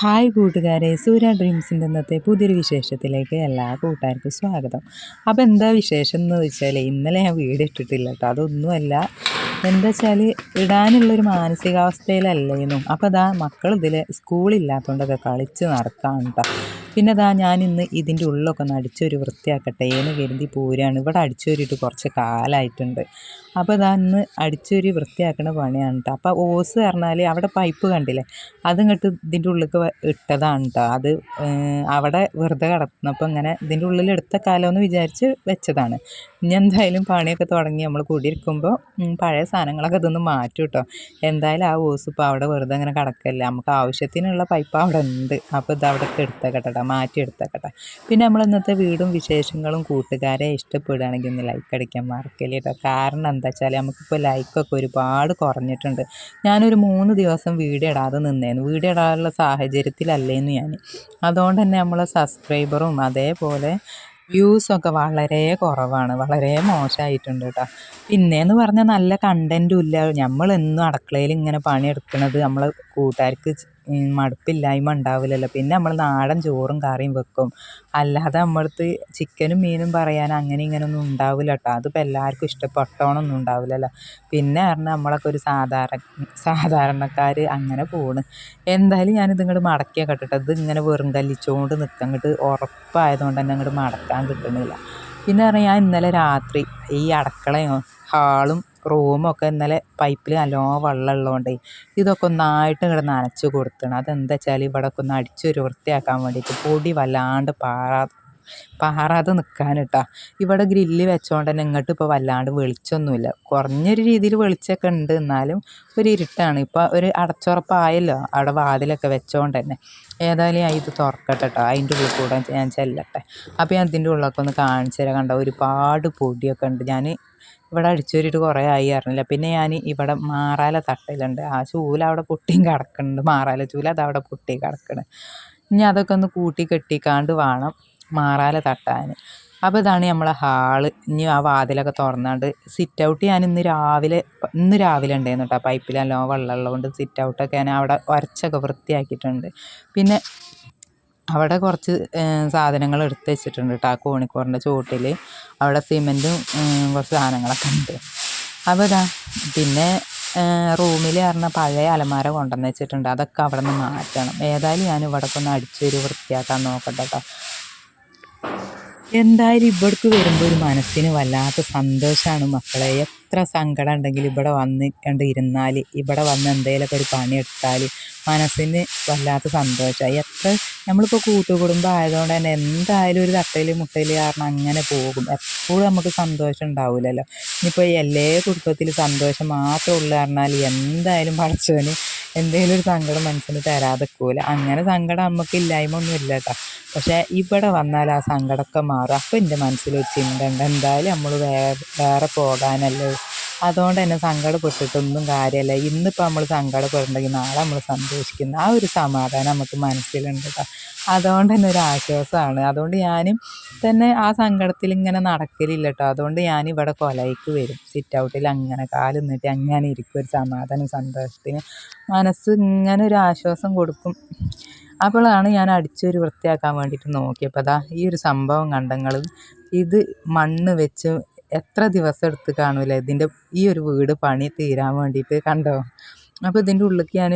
Hi കൂട്ടുകാരെ സൂര്യ ഡ്രീംസിന്റെ ഇന്നത്തെ പുതിയൊരു വിശേഷത്തിലേക്ക് എല്ലാ കൂട്ടുകാർക്കും സ്വാഗതം. അപ്പോൾ എന്താ വിശേഷം എന്ന് വെച്ചാൽ ഇന്നലെ ഞാൻ വീട് ഇട്ടിട്ടില്ല കേട്ടോ. അതൊന്നുമല്ല. എന്താ വെച്ചാൽ ഇടാനുള്ളൊരു മാനസികാവസ്ഥയിലല്ലേന്നു. അപ്പോൾ അതാ മക്കൾ ഇതിൽ സ്കൂളില്ലാത്തതുകൊണ്ടൊക്കെ കളിച്ച് നടക്കാണ് കേട്ടോ. പിന്നെ അതാ ഞാൻ ഇന്ന് ഇതിന്റെ ഉള്ളിലൊക്കെ ഒന്ന് അടിച്ചൊരു വൃത്തിയാക്കട്ടെ എന്ന് കരുതി പോരാണ്. ഇവിടെ അടിച്ചൊരിട്ട് കുറച്ച് കാലമായിട്ടുണ്ട് അപ്പോൾ ഇതാ ഇന്ന് അടിച്ചൊരു വൃത്തിയാക്കുന്ന പണിയാണ് കേട്ടോ അപ്പോൾ ഓസ് പറഞ്ഞാൽ അവിടെ പൈപ്പ് കണ്ടില്ലേ? അതിങ്ങോട്ട് ഇതിന്റെ ഉള്ളിലേക്ക് ഇട്ടതാണ് കേട്ടോ അത് അവിടെ വെറുതെ കിടന്നപ്പോൾ ഇങ്ങനെ ഇതിന്റെ ഉള്ളിൽ എടുത്ത കാലമെന്ന് വിചാരിച്ച് വെച്ചതാണ്. ഇനി എന്തായാലും പണിയൊക്കെ തുടങ്ങി നമ്മൾ കൂടിയിരിക്കുമ്പോൾ പഴയ സാധനങ്ങളൊക്കെ ഇതൊന്ന് മാറ്റും കേട്ടോ എന്തായാലും ആ ഓസ് ഇപ്പോൾ അവിടെ വെറുതെ ഇങ്ങനെ കിടക്കല്ല? നമുക്ക് ആവശ്യത്തിനുള്ള പൈപ്പ് അവിടെ ഉണ്ട്. അപ്പോൾ ഇത് അവിടെ എടുത്തേക്കട്ടെ മാറ്റി എടുത്തേക്കട്ടെ പിന്നെ നമ്മൾ ഇന്നത്തെ വീടും വിശേഷങ്ങളും കൂട്ടുകാരെ ഇഷ്ടപ്പെടുകയാണെങ്കിൽ ഒന്ന് ലൈക്ക് അടിക്കാൻ മറക്കല്ലേ കേട്ടോ. കാരണം എന്താ വെച്ചാൽ നമുക്കിപ്പോൾ ലൈക്കൊക്കെ ഒരുപാട് കുറഞ്ഞിട്ടുണ്ട്. ഞാനൊരു മൂന്ന് ദിവസം വീഡിയോ ഇടാതെ നിന്നേന്ന് വീഡിയോ ഇടാനുള്ള സാഹചര്യത്തിലല്ലേന്ന് ഞാൻ അതുകൊണ്ട് തന്നെ നമ്മളെ സബ്സ്ക്രൈബറും അതേപോലെ വ്യൂസൊക്കെ വളരെ കുറവാണ്. വളരെ മോശമായിട്ടുണ്ട് കേട്ടോ. പിന്നെയെന്ന് പറഞ്ഞാൽ നല്ല കണ്ടന്റും ഇല്ല. നമ്മളെന്നും അടുക്കളയിൽ ഇങ്ങനെ പണിയെടുക്കുന്നത് നമ്മളെ കൂട്ടുകാർക്ക് മടുപ്പില്ലായ്മ ഉണ്ടാവില്ലല്ലോ. പിന്നെ നമ്മൾ നാടൻ ചോറും കറിയും വെക്കും. അല്ലാതെ നമ്മളടുത്ത് ചിക്കനും മീനും പറയാൻ അങ്ങനെ ഇങ്ങനെ ഒന്നും ഉണ്ടാവില്ല കേട്ടോ. അതിപ്പോൾ എല്ലാവർക്കും ഇഷ്ടപ്പെട്ടോണമൊന്നും ഉണ്ടാവില്ലല്ലോ. പിന്നെ പറഞ്ഞാൽ നമ്മളൊക്കെ ഒരു സാധാരണ സാധാരണക്കാർ അങ്ങനെ പോണ്. എന്തായാലും ഞാനിത് ഇങ്ങോട്ട് മടക്കിയൊക്കെ കേട്ടോ ഇത് ഇങ്ങനെ വെറും കല്ലിച്ചുകൊണ്ട് നിൽക്കുക അങ്ങോട്ട് ഉറപ്പായതുകൊണ്ട് തന്നെ അങ്ങോട്ട് മടക്കാൻ കിട്ടുന്നില്ല പിന്നെ പറഞ്ഞാൽ ഞാൻ ഇന്നലെ രാത്രി ഈ അടക്കളയും ഹാളും റൂമൊക്കെ ഇന്നലെ പൈപ്പിൽ നല്ലോണം വെള്ളം ഉള്ളതുകൊണ്ട് ഇതൊക്കെ ഒന്നായിട്ട് ഇങ്ങോട്ട് നനച്ച് കൊടുക്കണം അതെന്താ വെച്ചാൽ ഇവിടെയൊക്കെ ഒന്ന് അടിച്ചൊരു വൃത്തിയാക്കാൻ വേണ്ടിയിട്ട് പൊടി വല്ലാണ്ട് പാറാതെ പാറാതെ കേട്ടോ ഇവിടെ ഗ്രില്ല് വെച്ചോണ്ട് തന്നെ ഇങ്ങോട്ട് ഇപ്പോൾ വല്ലാണ്ട് വെളിച്ചമൊന്നുമില്ല കുറഞ്ഞൊരു രീതിയിൽ വെളിച്ചമൊക്കെ ഉണ്ട്. എന്നാലും ഒരു ഇരുട്ടാണ്. ഇപ്പോൾ ഒരു അടച്ചുറപ്പായല്ലോ. അവിടെ വാതിലൊക്കെ വെച്ചോണ്ട് തന്നെ. ഏതായാലും ഞാൻ ഇത് തുറക്കട്ടെ കേട്ടോ അതിന്റെ ഉള്ളിൽ കൂടെ ഞാൻ ചെല്ലട്ടെ. അപ്പോൾ ഞാൻ അതിന്റെ ഉള്ളിലൊക്കെ ഒന്ന് കാണിച്ചു തരാം. കണ്ടോ ഒരുപാട് പൊടിയൊക്കെ ഉണ്ട്. ഞാൻ ഇവിടെ അടിച്ചോരിട്ട് കുറേ ആയി അറിഞ്ഞില്ല. പിന്നെ ഞാൻ ഇവിടെ മാറാല തട്ടലുണ്ട്. ആ ചൂല അവിടെ പൊട്ടിയും കിടക്കുന്നുണ്ട്. മാറാല ചൂല അതവിടെ പൊട്ടി കിടക്കണ് ഇനി അതൊക്കെ ഒന്ന് കൂട്ടി കെട്ടിക്കാണ്ട് വേണം. മാറാല തട്ടാൻ അപ്പോൾ ഇതാണ് നമ്മളെ ഹാൾ. ഇനി ആ വാതിലൊക്കെ തുറന്നാണ്ട് സിറ്റ് ഔട്ട് ഞാൻ ഇന്ന് രാവിലെ ഇന്ന് രാവിലെ ഉണ്ടായിരുന്നു കേട്ടോ പൈപ്പിൽ നല്ലോണം വെള്ളമുള്ളതുകൊണ്ട് സിറ്റ് ഔട്ടൊക്കെ ഞാൻ അവിടെ ഉരച്ചൊക്കെ വൃത്തിയാക്കിയിട്ടുണ്ട്. പിന്നെ അവിടെ കുറച്ച് സാധനങ്ങൾ എടുത്ത് വെച്ചിട്ടുണ്ട് കേട്ടോ ആ കോണിക്കോറിന്റെ ചുവട്ടിൽ അവിടെ സിമെന്റും കുറച്ച് സാധനങ്ങളൊക്കെ ഉണ്ട് അപ്പോൾ ഇതാ പിന്നെ റൂമിൽ പറഞ്ഞാൽ പഴയ അലമാര കൊണ്ടുവന്ന് വെച്ചിട്ടുണ്ട്. അതൊക്കെ അവിടെ നിന്ന് മാറ്റണം. ഏതായാലും ഞാൻ ഇവിടെ ഒന്ന് അടിച്ചൊരു വൃത്തിയാക്കാൻ നോക്കട്ടെ കേട്ടോ എന്തായാലും ഇവിടേക്ക് വരുമ്പോൾ ഒരു മനസ്സിന് വല്ലാത്ത സന്തോഷമാണ് മക്കളെ. എത്ര സങ്കടം ഉണ്ടെങ്കിലും ഇവിടെ വന്ന് കണ്ട് ഇരുന്നാൽ ഇവിടെ വന്ന് എന്തെങ്കിലുമൊക്കെ ഒരു പണിയെടുത്താൽ മനസ്സിന് വല്ലാത്ത സന്തോഷമായി എത്ര നമ്മളിപ്പോൾ കൂട്ടുകുടുംബം ആയതുകൊണ്ട് തന്നെ എന്തായാലും ഒരു തട്ടയിൽ മുട്ടയിൽ കാരണം അങ്ങനെ പോകും. എപ്പോഴും നമുക്ക് സന്തോഷം ഉണ്ടാവില്ലല്ലോ ഇനിയിപ്പോൾ എല്ലാ കുടുംബത്തിൽ സന്തോഷം മാത്രം ഉള്ളു പറഞ്ഞാൽ എന്തായാലും പഠിച്ചവന് എന്തെങ്കിലും ഒരു സങ്കടം മനസ്സിന് തരാതെക്കൂല അങ്ങനെ സങ്കടം നമുക്ക് ഇല്ലായ്മ ഒന്നും ഇല്ല കേട്ടോ പക്ഷേ ഇവിടെ വന്നാൽ ആ സങ്കടമൊക്കെ മാറും. അപ്പോൾ എന്റെ മനസ്സിലൊരു ചിന്ത ഉണ്ട്. എന്തായാലും നമ്മൾ വേറെ പോകാനല്ലേ അതുകൊണ്ട് തന്നെ സങ്കടപ്പെട്ടിട്ടൊന്നും കാര്യമല്ല ഇന്നിപ്പോൾ നമ്മൾ സങ്കടപ്പെടുന്നുണ്ടെങ്കിൽ നാളെ നമ്മൾ സന്തോഷിക്കുന്ന ആ ഒരു സമാധാനം നമുക്ക് മനസ്സിലുണ്ട് കേട്ടോ അതുകൊണ്ട് തന്നെ ഒരു ആശ്വാസമാണ് അതുകൊണ്ട് ഞാനും തന്നെ ആ സങ്കടത്തിൽ ഇങ്ങനെ നടക്കലില്ല കേട്ടോ അതുകൊണ്ട് ഞാൻ ഇവിടെ കൊലയ്ക്ക് വരും. സിറ്റ് ഔട്ടിൽ അങ്ങനെ കാൽ നീട്ടി അങ്ങനെ ഇരിക്കും ഒരു സമാധാനം സന്തോഷത്തിന്. മനസ്സ് ഇങ്ങനെ ഒരു ആശ്വാസം കൊടുക്കും. അപ്പോഴാണ് ഞാൻ അടിച്ചൊരു വൃത്തിയാക്കാൻ വേണ്ടിയിട്ട് നോക്കിയപ്പോൾ അതാ ഈ ഒരു സംഭവം കണ്ടങ്ങൾ ഇത് മണ്ണ് വെച്ച് എത്ര ദിവസം എടുത്ത് കാണൂല. ഇതിന്റെ ഈ ഒരു വീട് പണി തീരാൻ വേണ്ടിയിട്ട് കണ്ടോ? അപ്പോൾ ഇതിന്റെ ഉള്ളിലേക്ക് ഞാൻ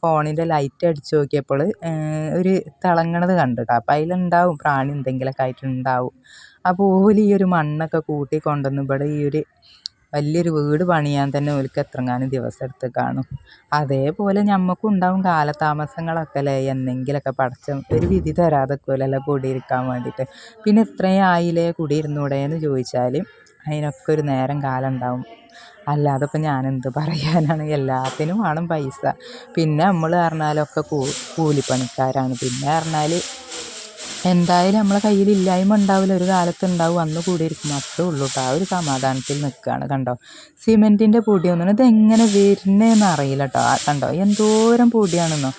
ഫോണിന്റെ ലൈറ്റ് അടിച്ച് നോക്കിയപ്പോൾ ഒരു തിളങ്ങണത് കണ്ടു കേട്ടോ അപ്പോൾ അതിലുണ്ടാവും പ്രാണി എന്തെങ്കിലുമൊക്കെ ആയിട്ടുണ്ടാവും. അപ്പോൾ ഓൽ ഈ ഒരു മണ്ണൊക്കെ കൂട്ടി കൊണ്ടുവന്ന് ഇവിടെ ഈ ഒരു വലിയൊരു വീട് പണിയാൻ തന്നെ ഓൽക്ക് എത്രങ്ങാനും ദിവസം എടുത്ത് കാണും. അതേപോലെ ഞമ്മക്കും ഉണ്ടാവും കാലതാമസങ്ങളൊക്കെ അല്ലേ? എന്തെങ്കിലുമൊക്കെ പടച്ച ഒരു വിധി തരാതെക്കുമല്ലോ കൂടിയിരിക്കാൻ വേണ്ടിയിട്ട്. പിന്നെ ഇത്രയും ആയില്ലേ കൂടിയിരുന്നൂടെ എന്ന് ചോദിച്ചാൽ അതിനൊക്കെ ഒരു നേരം കാലം ഉണ്ടാവും അല്ലാതെ ഇപ്പം ഞാനെന്ത് പറയാനാണ്? എല്ലാത്തിനും വേണം പൈസ. പിന്നെ നമ്മൾ പറഞ്ഞാലൊക്കെ കൂ കൂലിപ്പണിക്കാരാണ്. പിന്നെ പറഞ്ഞാൽ എന്തായാലും നമ്മളെ കയ്യിൽ ഇല്ലായ്മ ഉണ്ടാവില്ല. ഒരു കാലത്ത് ഉണ്ടാവും അന്ന് കൂടിയിരിക്കും. അത്രേ ഉള്ളൂ കേട്ടോ ആ ഒരു സമാധാനത്തിൽ നിൽക്കുകയാണ് കണ്ടോ? സിമെന്റിന്റെ പൊടി ഒന്നും ഇത് എങ്ങനെ വരുന്നതെന്ന് അറിയില്ല കേട്ടോ കണ്ടോ? എന്തോരം പൊടിയാണെന്നോ.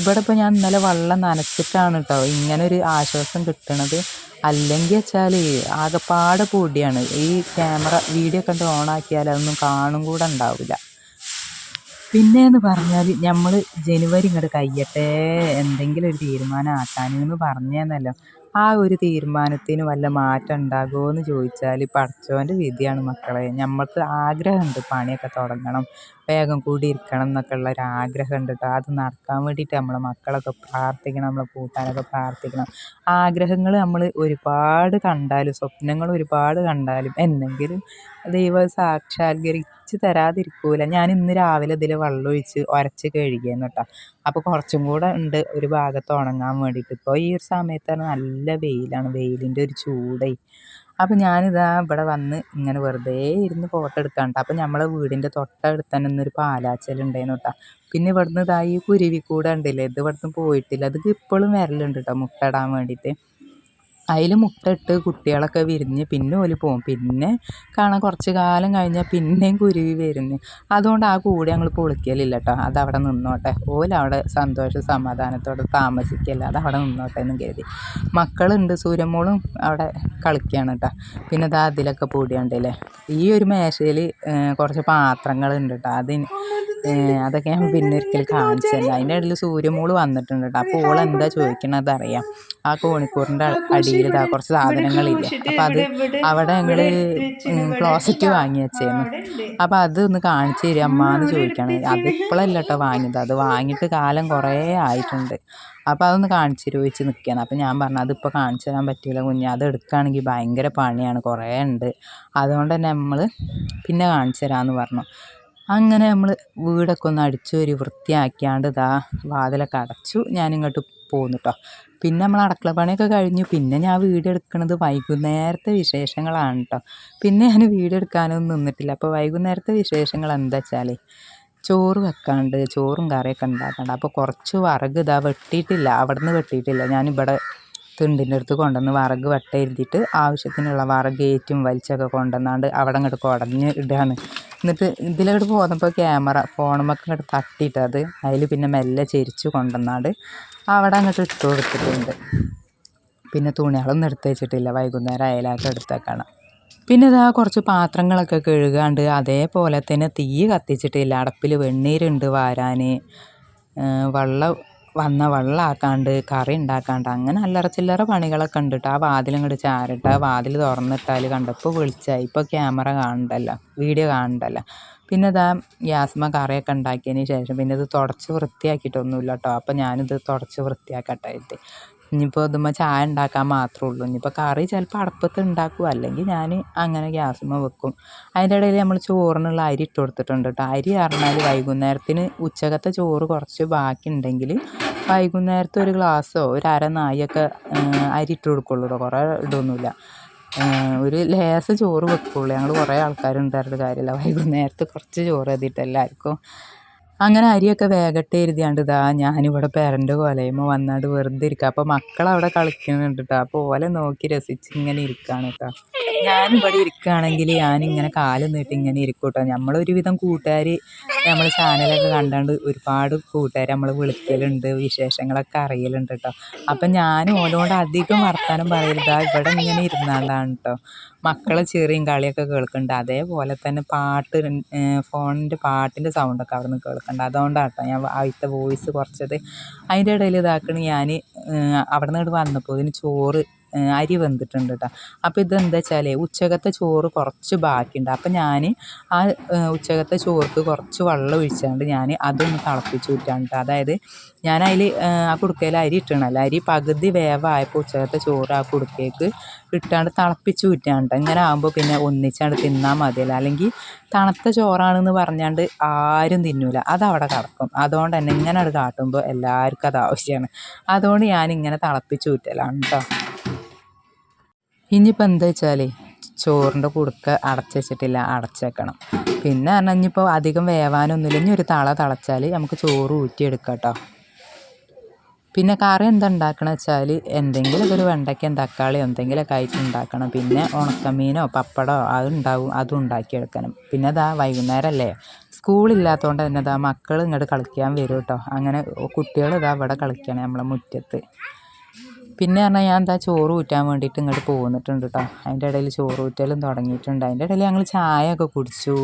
ഇവിടെ ഇപ്പോൾ ഞാൻ ഇന്നലെ വെള്ളം നനച്ചിട്ടാണ് കേട്ടോ ഇങ്ങനെ ഒരു ആശ്വാസം കിട്ടണത്. അല്ലെങ്കിൽ വെച്ചാൽ ആകെപ്പാടെ പൊടിയാണ് ഈ ക്യാമറ വീഡിയോ കണ്ട് ഓണാക്കിയാൽ അതൊന്നും കാണും കൂടെ ഉണ്ടാവില്ല പിന്നെയെന്ന് പറഞ്ഞാൽ നമ്മൾ ജനുവരി ഇങ്ങോട്ട് കഴിയട്ടെ എന്തെങ്കിലും ഒരു തീരുമാനം ആക്കാനെന്ന് പറഞ്ഞേന്നല്ലോ. ആ ഒരു തീരുമാനത്തിന് വല്ല മാറ്റം ഉണ്ടാകുമോ എന്ന് ചോദിച്ചാൽ പടച്ചോന്റെ വിധിയാണ് മക്കളെ. നമ്മൾക്ക് ആഗ്രഹമുണ്ട് പണിയൊക്കെ തുടങ്ങണം. വേഗം എന്നൊക്കെ ഉള്ള ഒരു ആഗ്രഹം ഉണ്ട് കേട്ടോ അത് നടക്കാൻ വേണ്ടിയിട്ട് നമ്മളെ മക്കളൊക്കെ പ്രാർത്ഥിക്കണം നമ്മളെ കൂട്ടാനൊക്കെ പ്രാർത്ഥിക്കണം. ആഗ്രഹങ്ങൾ നമ്മൾ ഒരുപാട് കണ്ടാലും സ്വപ്നങ്ങൾ ഒരുപാട് കണ്ടാലും എന്തെങ്കിലും ദൈവം സാക്ഷാത്കരിച്ച് തരാതിരിക്കൂല. ഞാൻ ഇന്ന് രാവിലെ ഇതിൽ വെള്ളമൊഴിച്ച് ഉരച്ച് കഴുകിയെന്ന് കേട്ടോ അപ്പോൾ കുറച്ചും കൂടെ ഉണ്ട് ഒരു ഭാഗത്ത് ഉണങ്ങാൻ വേണ്ടിയിട്ട്. ഇപ്പോൾ ഈ ഒരു സമയത്താണ് നല്ല വെയിലാണ്. വെയിലിന്റെ ഒരു ചൂടേ. അപ്പോൾ ഞാനിതാ ഇവിടെ വന്ന് ഇങ്ങനെ വെറുതെ ഇരുന്ന് ഫോട്ടോ എടുക്കാൻ കേട്ടോ അപ്പോൾ നമ്മളെ വീടിന്റെ തൊട്ടടുത്ത് തന്നെ ഇന്നൊരു പാലാച്ചൽ ഉണ്ടായിരുന്നു കേട്ടോ പിന്നെ ഇവിടുന്ന് ഇതാ ഈ കുരുവിക്കൂട് ഇത് ഇവിടുന്ന് പോയിട്ടില്ല. അത് ഇപ്പോഴും വരലുണ്ട് കേട്ടോ മുട്ട ഇടാൻ വേണ്ടിയിട്ട് അതിൽ മുട്ടയിട്ട് കുട്ടികളൊക്കെ വിരിഞ്ഞ് പിന്നെ ഓൽ പോകും പിന്നെ കാണാൻ കുറച്ച് കാലം കഴിഞ്ഞാൽ പിന്നെയും കുരുവി വരുന്നു. അതുകൊണ്ട് ആ കൂട് ഞങ്ങൾ പൊളിക്കലില്ല കേട്ടോ അതവിടെ നിന്നോട്ടെ. ഓലവിടെ സന്തോഷ സമാധാനത്തോടെ താമസിക്കല്ല. അതവിടെ നിന്നോട്ടെ എന്ന് കരുതി. മക്കളുണ്ട് സൂര്യമോളും അവിടെ കളിക്കുകയാണ് കേട്ടോ പിന്നെ ദാ അതിലൊക്കെ പൊടിയുണ്ടല്ലേ ഈ ഒരു മേശയിൽ കുറച്ച് പാത്രങ്ങളുണ്ട് കേട്ടോ അതിന് അതൊക്കെ ഞാൻ പിന്നെ ഒരിക്കൽ കാണിച്ചു തരാം അതിന്റെ ഇടയിൽ സൂര്യമോൾ വന്നിട്ടുണ്ട് കേട്ടോ അപ്പോൾ ഓൾ എന്താ ചോദിക്കണത് അറിയാം. ആ കോണിക്കൂറിന്റെ അടിയിൽ ഇതാ കുറച്ച് സാധനങ്ങളില്ല. അപ്പം അത് അവിടെ ഞങ്ങൾ ക്ലോസറ്റ് വാങ്ങി വെച്ചേന്നു. അപ്പം ഒന്ന് കാണിച്ചു തരും അമ്മ എന്ന് ചോദിക്കണം അത് ഇപ്പോഴല്ല കേട്ടോ വാങ്ങിയത്. അത് വാങ്ങിയിട്ട് കാലം കുറേ ആയിട്ടുണ്ട്. അപ്പോൾ അതൊന്ന് കാണിച്ചു തരുമോ ചോദിച്ച് നിൽക്കുകയാണ് അപ്പം ഞാൻ പറഞ്ഞു അതിപ്പോൾ കാണിച്ചു തരാൻ പറ്റില്ല കുഞ്ഞ്. അത് എടുക്കുകയാണെങ്കിൽ ഭയങ്കര പണിയാണ്. കുറേ ഉണ്ട്. അതുകൊണ്ട് തന്നെ നമ്മൾ പിന്നെ കാണിച്ചു തരാമെന്ന് പറഞ്ഞു. അങ്ങനെ നമ്മൾ വീടൊക്കെ ഒന്ന് അടിച്ചു വാരി വൃത്തിയാക്കിയാണ്ട് ഇതാ വാതിലൊക്കെ അടച്ചു ഞാനിങ്ങോട്ട് പോന്നു കേട്ടോ പിന്നെ നമ്മൾ അടുക്കള പണിയൊക്കെ കഴിഞ്ഞു. പിന്നെ ഞാൻ വീഡിയോ എടുക്കുന്നത് വൈകുന്നേരത്തെ വിശേഷങ്ങളാണ് കേട്ടോ പിന്നെ ഞാൻ വീഡിയോ എടുക്കാനൊന്നും നിന്നിട്ടില്ല. അപ്പോൾ വൈകുന്നേരത്തെ വിശേഷങ്ങൾ എന്താ വെച്ചാൽ ചോറ് വെക്കാണ്ട് ചോറും കറിയൊക്കെ ഉണ്ടാക്കണ്ട. അപ്പോൾ കുറച്ച് വറക് ഇതാ വെട്ടിയിട്ടില്ല. അവിടെ നിന്ന് വെട്ടിയിട്ടില്ല. ഞാനിവിടെ തിണ്ടിന്റെ അടുത്ത് കൊണ്ടുവന്ന് വിറക് വെട്ട എഴുതിയിട്ട് ആവശ്യത്തിനുള്ള വിറക് ഏറ്റും വലിച്ചൊക്കെ കൊണ്ടുവന്നാണ്ട് അവിടെ അങ്ങോട്ട് കുടഞ്ഞ് ഇടുകയാണ് എന്നിട്ട് ഇതിലങ്ങോട്ട് പോന്നപ്പോൾ ക്യാമറ ഫോണുമൊക്കെ ഇങ്ങോട്ട് തട്ടിയിട്ട് അത് അതിൽ പിന്നെ മെല്ലെ ചെരിച്ച് കൊണ്ടുവന്നാണ്ട് അവിടെ അങ്ങോട്ട് ഇട്ട് കൊടുത്തിട്ടുണ്ട്. പിന്നെ തുണികളൊന്നും എടുത്ത് വെച്ചിട്ടില്ല വൈകുന്നേരം അയലൊക്കെ എടുത്തേക്കാണ് പിന്നെ ഇതാ കുറച്ച് പാത്രങ്ങളൊക്കെ കഴുകാണ്ട് അതേപോലെ തന്നെ തീ കത്തിച്ചിട്ടില്ല അടപ്പിൽ വെണ്ണീരുണ്ട് വാരാൻ വെള്ളം വന്ന വെള്ളമാക്കാണ്ട് കറി ഉണ്ടാക്കാണ്ട് അങ്ങനെ അല്ലറ ചില്ലറ പണികളൊക്കെ ഉണ്ട് കേട്ടോ ആ വാതിലങ്ങോട്ട് ചാരട്ട് ആ വാതിൽ തുറന്നിട്ടാൽ കണ്ടപ്പോൾ വിളിച്ചായി ഇപ്പോൾ ക്യാമറ കാണണ്ടല്ലോ വീഡിയോ കാണണ്ടല്ലോ. പിന്നെ ഇതാ ഗ്യാസ്മ കറിയൊക്കെ ഉണ്ടാക്കിയതിന് ശേഷം പിന്നെ ഇത് തുടച്ച് വൃത്തിയാക്കിയിട്ടൊന്നുമില്ല കേട്ടോ അപ്പോൾ ഞാനിത് തുടച്ച് വൃത്തിയാക്കട്ടെ എത്തി ഇനിയിപ്പോൾ ഇതുമ്മ ചായ ഉണ്ടാക്കാൻ മാത്രമേ ഉള്ളൂ. ഇനിയിപ്പോൾ കറി ചിലപ്പോൾ അടുപ്പത്ത് ഉണ്ടാക്കും. അല്ലെങ്കിൽ ഞാൻ അങ്ങനെ ഗ്യാസുമ്മ വെക്കും. അതിന്റെ ഇടയിൽ നമ്മൾ ചോറിനുള്ള അരി ഇട്ട് കൊടുത്തിട്ടുണ്ട് കേട്ടോ. അരി പറഞ്ഞാൽ വൈകുന്നേരത്തിന് ഉച്ചകത്തെ ചോറ് കുറച്ച് ബാക്കി ഉണ്ടെങ്കിൽ വൈകുന്നേരത്തെ ഒരു ഗ്ലാസ്സോ ഒരു അര നായൊക്കെ അരി ഇട്ട് കൊടുക്കുള്ളൂ കേട്ടോ. കുറേ ഇടൊന്നുമില്ല. ഒരു ലേശ ചോറ് വെക്കുള്ളൂ. ഞങ്ങൾ കുറേ ആൾക്കാരുണ്ടായിരുന്ന കാര്യമില്ല. വൈകുന്നേരത്ത് കുറച്ച് ചോറ് മതിയിട്ട് എല്ലാവർക്കും. അങ്ങനെ അരിയൊക്കെ വേഗട്ടെ എഴുതിയാണ്ട് ഇതാ ഞാനിവിടെ പേരന്റെ കൊലയുമ്പോൾ വന്നാണ്ട് വെറുതെ ഇരിക്കുക അപ്പോൾ മക്കളവിടെ കളിക്കുന്നുണ്ട് കേട്ടോ അപ്പോൾ ഓലെ നോക്കി രസിച്ച് ഇങ്ങനെ ഇരിക്കുകയാണ് കേട്ടോ ഞാനിവിടെ ഇരിക്കുകയാണെങ്കിൽ ഞാനിങ്ങനെ കാൽ നീട്ടി ഇങ്ങനെ ഇരിക്കൂട്ടോ. കേട്ടോ നമ്മളൊരുവിധം കൂട്ടുകാർ നമ്മൾ ചാനലൊക്കെ കണ്ടാണ്ട് ഒരുപാട് കൂട്ടുകാർ നമ്മൾ വിളിക്കലുണ്ട് വിശേഷങ്ങളൊക്കെ അറിയലുണ്ട് കേട്ടോ അപ്പം ഞാൻ ഓലോട് അധികം വർത്താനം പറയരുത്. ഇവിടെ ഇങ്ങനെ ഇരുന്നാണ്ടാണ് കേട്ടോ മക്കളെ ചെറിയും കളിയൊക്കെ കേൾക്കുന്നുണ്ട് അതേപോലെ തന്നെ പാട്ട് ഫോണിന്റെ പാട്ടിന്റെ സൗണ്ടൊക്കെ അവിടെ നിന്ന് കേൾക്കുന്നുണ്ട് അതുകൊണ്ടാണ് കേട്ടോ ഞാൻ ആദ്യത്തെ വോയിസ് കുറച്ചത് അതിന്റെ ഇടയിൽ ഇതാക്കണ. ഞാൻ അവിടെ നിന്ന് ഇവിടെ വന്നപ്പോൾ ഇതിന് ചോറ് അരി വെന്തിട്ടുണ്ട് കേട്ടോ അപ്പോൾ ഇതെന്താ വെച്ചാൽ ഉച്ചകത്തെ ചോറ് കുറച്ച് ബാക്കിയുണ്ട്. അപ്പം ഞാൻ ആ ഉച്ചകത്തെ ചോറ്ക്ക് കുറച്ച് വെള്ളം ഒഴിച്ചാണ്ട് ഞാൻ അതൊന്ന് തിളപ്പിച്ച് ഊറ്റാണ് കേട്ടോ അതായത് ഞാൻ അതിൽ ആ കുടുക്കയിൽ അരി ഇട്ടണല്ലോ. അരി പകുതി വേവായപ്പോൾ ഉച്ചകത്തെ ചോറ് ആ കുടുക്കയ്ക്ക് ഇട്ടാണ്ട് തിളപ്പിച്ച് ഊറ്റാണ് കേട്ടോ ഇങ്ങനെ ആകുമ്പോൾ പിന്നെ ഒന്നിച്ചാണ്ട് തിന്നാൽ മതിയല്ലോ. അല്ലെങ്കിൽ തണുത്ത ചോറാണെന്ന് പറഞ്ഞാണ്ട് ആരും തിന്നൂല. അതവിടെ കിടക്കും. അതുകൊണ്ട് തന്നെ ഇങ്ങനെ അത് കാട്ടുമ്പോൾ എല്ലാവർക്കും അത് ആവശ്യമാണ് അതുകൊണ്ട് ഞാനിങ്ങനെ തിളപ്പിച്ച് ഊറ്റലാണ് കേട്ടോ ഇനിയിപ്പോൾ എന്താ വെച്ചാൽ ചോറിന്റെ കുടുക്ക അടച്ച് വെച്ചിട്ടില്ല അടച്ചേക്കണം പിന്നെ പറഞ്ഞാൽ ഇനിയിപ്പോൾ അധികം വേവാനൊന്നുമില്ല. ഇനി ഒരു തള തിളച്ചാൽ നമുക്ക് ചോറ് ഊറ്റിയെടുക്കാം കേട്ടോ പിന്നെ കറി എന്താ ഉണ്ടാക്കണം വെച്ചാൽ എന്തെങ്കിലുമൊക്കെ ഒരു വെണ്ടയ്ക്കയും തക്കാളിയോ എന്തെങ്കിലുമൊക്കെ ആയിട്ട് ഉണ്ടാക്കണം. പിന്നെ ഉണക്കമീനോ പപ്പടമോ അതുണ്ടാവും അതും ഉണ്ടാക്കിയെടുക്കണം. പിന്നെ അതാ വൈകുന്നേരമല്ലേ സ്കൂളില്ലാത്തതുകൊണ്ട് തന്നെ അതാ മക്കൾ ഇങ്ങോട്ട് കളിക്കാൻ വരും കേട്ടോ അങ്ങനെ കുട്ടികൾ ഇതാ ഇവിടെ കളിക്കണം നമ്മളെ മുറ്റത്ത്. പിന്നെ പറഞ്ഞാൽ ഞാൻ എന്താ ചോറ് ഊറ്റാൻ വേണ്ടിയിട്ട് ഇങ്ങോട്ട് പോന്നിട്ടുണ്ട് കേട്ടോ അതിന്റെ ഇടയിൽ ചോറ് ഊറ്റലും തുടങ്ങിയിട്ടുണ്ട്. അതിന്റെ ഇടയിൽ ഞങ്ങൾ ചായയൊക്കെ കുടിച്ചു.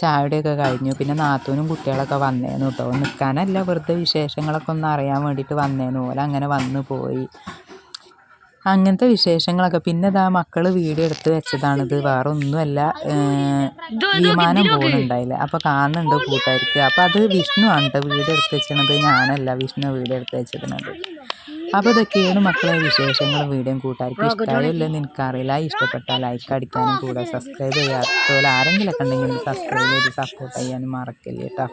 ചായയുടെയൊക്കെ കഴിഞ്ഞു. പിന്നെ നാത്തൂനും കുട്ടികളൊക്കെ വന്നേന്നു കേട്ടോ നിൽക്കാനല്ല വെറുതെ വിശേഷങ്ങളൊക്കെ ഒന്ന് അറിയാൻ വേണ്ടിയിട്ട് വന്നേന്നു. പോലെ അങ്ങനെ വന്നു പോയി. അങ്ങനത്തെ വിശേഷങ്ങളൊക്കെ. പിന്നെ ഇതാ മക്കൾ വീഡിയോ എടുത്ത് വെച്ചതാണിത്. വേറെ ഒന്നുമല്ല വിമാനം പോകുന്നുണ്ടായില്ല അപ്പോൾ കാണുന്നുണ്ട് കൂട്ടുകാർക്ക്. അപ്പോൾ അത് വിഷ്ണു ആണ് കേട്ടോ വീഡിയോ എടുത്ത് വെച്ചിരുന്നത് ഞാനല്ല വിഷ്ണു വീഡിയോ എടുത്ത് വെച്ചിരുന്നത് അപ്പോൾ ഇതൊക്കെയാണ് മക്കളെ വിശേഷങ്ങളും. വീഡിയോ കൂട്ടുകാർക്ക് ഇഷ്ടമായില്ലെന്ന് എനിക്കറിയില്ല. ഇഷ്ടപ്പെട്ടാൽ ലൈക്ക് അടിക്കാനും കൂടെ സബ്സ്ക്രൈബ് ചെയ്യാത്തതുപോലെ ആരെങ്കിലും ഉണ്ടെങ്കിൽ സബ്സ്ക്രൈബ് ചെയ്ത് സപ്പോർട്ട് ചെയ്യാനും മറക്കില്ല കേട്ടോ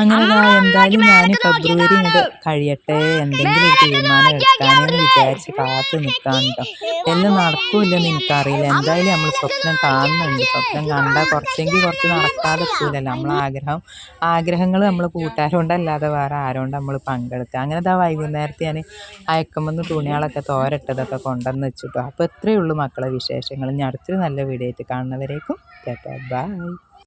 അങ്ങനെ എന്തായാലും ഞാൻ ഫെബ്രുവരി ഇങ്ങോട്ട് കഴിയട്ടെ. എന്തെങ്കിലും ഒരു തീരുമാനം എടുക്കാനെന്ന് വിചാരിച്ച് കാത്തു നിൽക്കാൻ കേട്ടോ എല്ലാം നടക്കൂല്ലെന്ന് എനിക്കറിയില്ല. എന്തായാലും നമ്മൾ സ്വപ്നം കാണുന്നുണ്ട്. സ്വപ്നം കണ്ടാൽ കുറച്ചെങ്കിൽ കുറച്ച് നടക്കാതെ എത്തൂലല്ലോ നമ്മളെ ആഗ്രഹം ആഗ്രഹങ്ങൾ നമ്മൾ കൂട്ടുകാരുകൊണ്ടല്ലാതെ വേറെ ആരോണ്ട് നമ്മൾ പങ്കെടുക്കുക. അങ്ങനെ ഇതാ വൈകുന്നേരത്തെ ഞാൻ അയക്കുമെന്ന് തുണികളൊക്കെ തോരട്ടതൊക്കെ കൊണ്ടുവന്ന് വെച്ചിട്ടോ. അപ്പോൾ ഇത്രയേ ഉള്ളൂ മക്കളെ വിശേഷങ്ങൾ. ഇനി അടുത്തൊരു നല്ല വീഡിയോ ആയിട്ട് കാണുന്നവരേക്കും ബൈ